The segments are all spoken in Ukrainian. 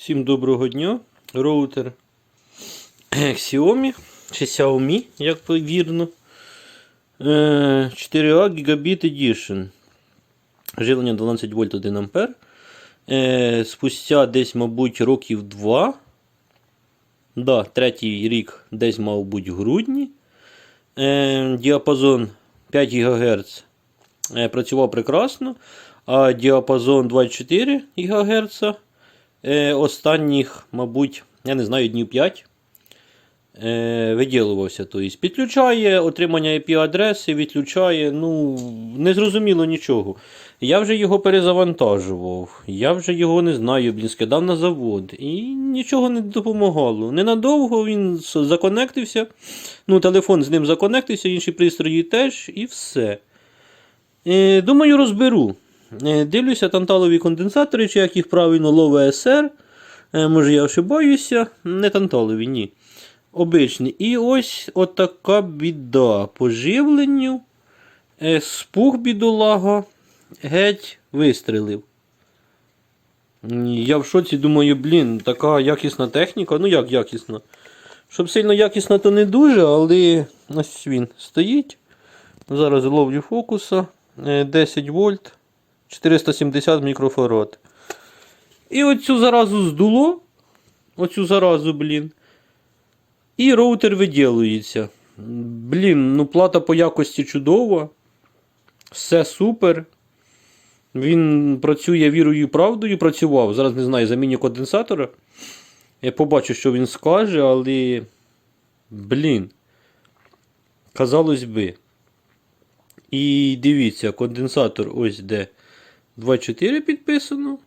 Всім доброго дня. Роутер Xiaomi чи Xiaomi, як вірно. Е, 4A Gigabit Edition. Живлення 12 вольт 1 ампер. Е, Спустя десь, мабуть, років 2. Да, третій рік десь, мав бути, в грудні. Е, Діапазон 5 ГГц е, працював прекрасно. А діапазон 24 ГГц е, останніх, мабуть, я не знаю, днів 5 е, виділувався. Тобто, підключає отримання IP-адреси, відключає, ну, не зрозуміло нічого. Я вже його перезавантажував, я вже його не знаю, блін, скидав на завод. І нічого не допомагало. Ненадовго він законектився. Ну, телефон з ним законектився, інші пристрої теж, і все. Е, думаю, розберу. Е, дивлюся, танталові конденсатори, чи як їх правильно лове SR. Е, може я ошибаюся. Не танталові, ні. Обичні. І ось отака біда. По живленню. Е, спух бідолага. Геть вистрелив. Я в шоці думаю, блін, така якісна техніка. Ну як якісна? Щоб сильно якісна, то не дуже, але ось він стоїть. Зараз ловлю фокуса. Е, 10 вольт, 470 мікрофарад. І оцю заразу здуло. Оцю заразу, блін. І роутер виділується. Блін, ну плата по якості чудова. Все супер. Він працює вірою і правдою, працював. Зараз не знаю, заміні конденсатора. Я побачу, що він скаже, але. Блін. Казалось би. І дивіться, конденсатор ось де 2.4 підписано.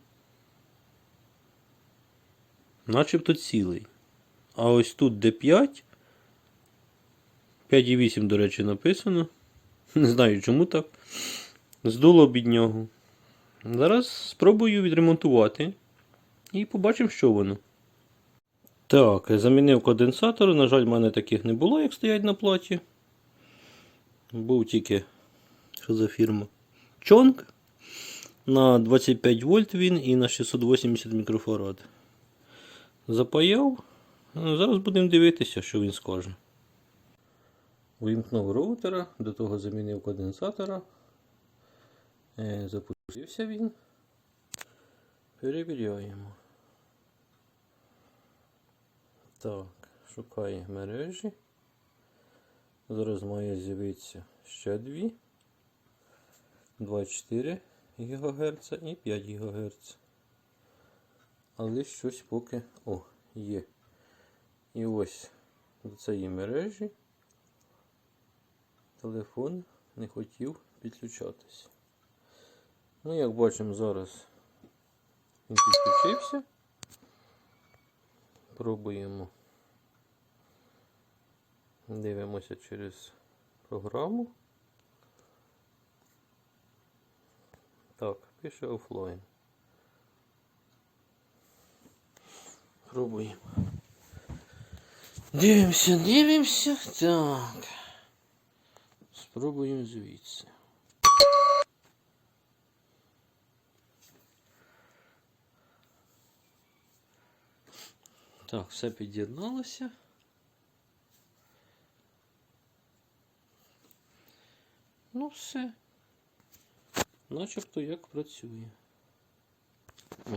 Начебто цілий. А ось тут де 5. 5,8, до речі, написано. Не знаю чому так. Здуло бід нього. Зараз спробую відремонтувати. І побачимо, що воно. Так, замінив конденсатор. На жаль, в мене таких не було, як стоять на платі. Був тільки що за фірма? Чонг. На 25 вольт він і на 680 мікрофарад. Запаяв. Зараз будемо дивитися, що він скаже. Увімкнув роутера, до того замінив конденсатора. Е, Запустився він. Перевіряємо. Так, шукає мережі. Зараз має з'явитися ще дві. 2,4 ГГц і 5 ГГц. Але щось поки... О, є. І ось до цієї мережі телефон не хотів підключатися. Ну, як бачимо, зараз він підключився. Пробуємо. Дивимося через програму. Так, пише офлайн. Пробуємо. Дивимося, дивимося. Так. Спробуємо звідси. Так, все під'єдналося. Ну все. Начебто як працює.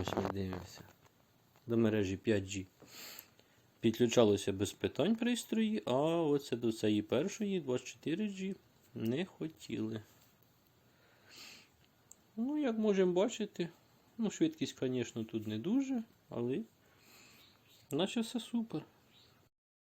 Ось ми дивимося. До мережі 5G. Підключалося без питань пристрої, а оце до цієї першої 24G не хотіли. Ну, як можемо бачити, ну, швидкість, звісно, тут не дуже, але наче все супер.